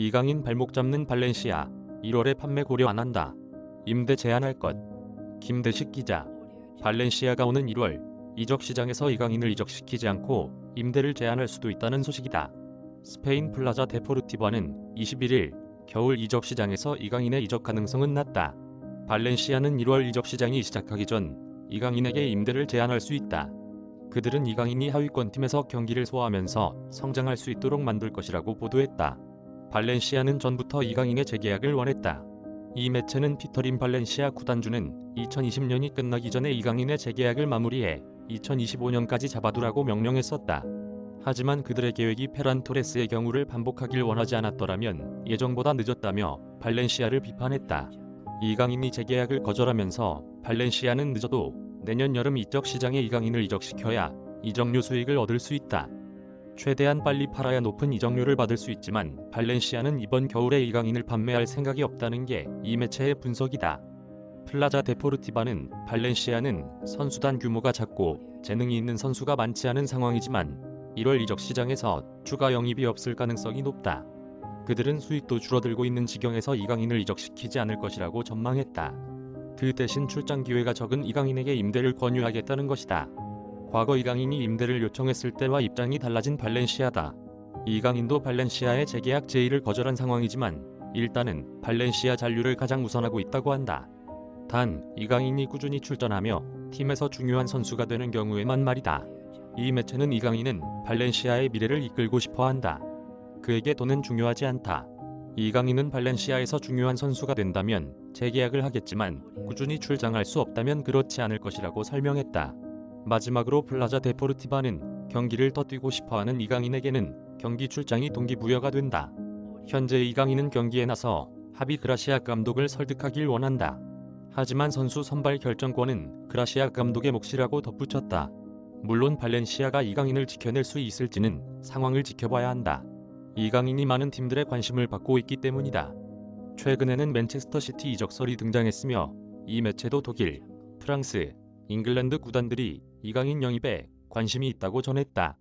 이강인 발목 잡는 발렌시아 1월에 판매 고려 안 한다. 임대 제한할 것. 김대식 기자. 발렌시아가 오는 1월 이적 시장에서 이강인을 이적시키지 않고 임대를 제한할 수도 있다는 소식이다. 스페인 플라자 데포르티바는 21일 겨울 이적 시장에서 이강인의 이적 가능성은 낮다. 발렌시아는 1월 이적 시장이 시작하기 전 이강인에게 임대를 제한할 수 있다. 그들은 이강인이 하위권 팀에서 경기를 소화하면서 성장할 수 있도록 만들 것이라고 보도했다. 발렌시아는 전부터 이강인의 재계약을 원했다. 이 매체는 피터린 발렌시아 구단주는 2020년이 끝나기 전에 이강인의 재계약을 마무리해 2025년까지 잡아두라고 명령했었다. 하지만 그들의 계획이 페란 토레스의 경우를 반복하길 원하지 않았더라면 예정보다 늦었다며 발렌시아를 비판했다. 이강인이 재계약을 거절하면서 발렌시아는 늦어도 내년 여름 이적 시장에 이강인을 이적시켜야 이적료 수익을 얻을 수 있다. 최대한 빨리 팔아야 높은 이적료를 받을 수 있지만 발렌시아는 이번 겨울에 이강인을 판매할 생각이 없다는 게 이 매체의 분석이다. 플라자 데포르티바는 발렌시아는 선수단 규모가 작고 재능이 있는 선수가 많지 않은 상황이지만 1월 이적 시장에서 추가 영입이 없을 가능성이 높다. 그들은 수익도 줄어들고 있는 지경에서 이강인을 이적시키지 않을 것이라고 전망했다. 그 대신 출장 기회가 적은 이강인에게 임대를 권유하겠다는 것이다. 과거 이강인이 임대를 요청했을 때와 입장이 달라진 발렌시아다. 이강인도 발렌시아의 재계약 제의를 거절한 상황이지만 일단은 발렌시아 잔류를 가장 우선하고 있다고 한다. 단 이강인이 꾸준히 출전하며 팀에서 중요한 선수가 되는 경우에만 말이다. 이 매체는 이강인은 발렌시아의 미래를 이끌고 싶어 한다. 그에게 돈은 중요하지 않다. 이강인은 발렌시아에서 중요한 선수가 된다면 재계약을 하겠지만 꾸준히 출장할 수 없다면 그렇지 않을 것이라고 설명했다. 마지막으로 플라자 데포르티바는 경기를 더 뛰고 싶어하는 이강인에게는 경기 출장이 동기부여가 된다. 현재 이강인은 경기에 나서 하비 그라시아 감독을 설득하길 원한다. 하지만 선수 선발 결정권은 그라시아 감독의 몫이라고 덧붙였다. 물론 발렌시아가 이강인을 지켜낼 수 있을지는 상황을 지켜봐야 한다. 이강인이 많은 팀들의 관심을 받고 있기 때문이다. 최근에는 맨체스터 시티 이적설이 등장했으며 이 매체도 독일, 프랑스, 잉글랜드 구단들이 이강인 영입에 관심이 있다고 전했다.